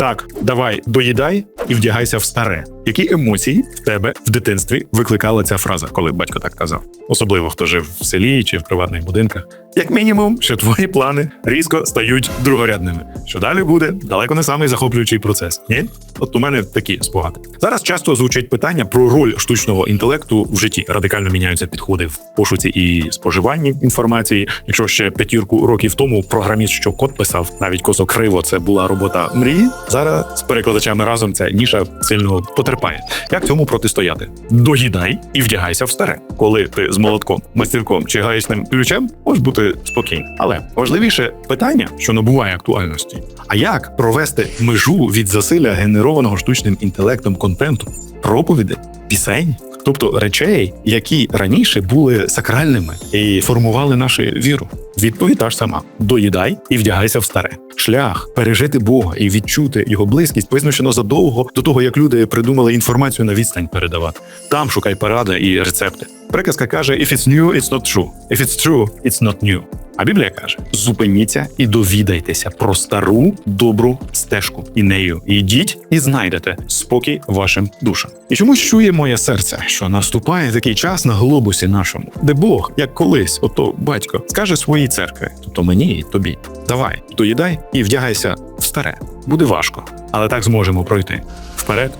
Так, давай доїдай і вдягайся в старе. Які емоції в тебе в дитинстві викликала ця фраза, коли батько так казав? Особливо хто жив в селі чи в приватних будинках. Як мінімум, що твої плани різко стають другорядними. Що далі буде далеко не самий захоплюючий процес. Ні? От у мене такі спогади. Зараз часто звучить питання про роль штучного інтелекту в житті. Радикально міняються підходи в пошуці і споживанні інформації. Якщо ще п'ятірку років тому програміст, що код писав, навіть косо криво, це була робота мрії. Зараз з перекладачами разом ця ніша сильно потерпає. Як цьому протистояти? Доїдай і вдягайся в старе. Коли ти з молотком, мастерком чи гаєчним ключем, можеш бути спокійним. Але важливіше питання, що набуває актуальності: а як провести межу від засилля генерованого штучним інтелектом контенту, проповіді, пісень? Тобто речей, які раніше були сакральними і формували нашу віру. Відповідь та ж сама: доїдай і вдягайся в старе. Шлях пережити Бога і відчути його близькість визначено задовго до того, як люди придумали інформацію на відстань передавати. Там шукай поради і рецепти. Приказка каже: If it's new, it's not true. If it's true, it's not new. А Біблія каже: зупиніться і довідайтеся про стару добру стежку, і нею йдіть і знайдете спокій вашим душам. І чомусь чує моє серце, що наступає такий час на глобусі нашому, де Бог, як колись, ото батько, скаже своїй церкві, тобто мені і тобі: давай, доїдай і вдягайся в старе. Буде важко, але так зможемо пройти вперед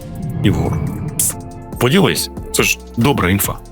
і вгору. Поділись, це ж добра інфа.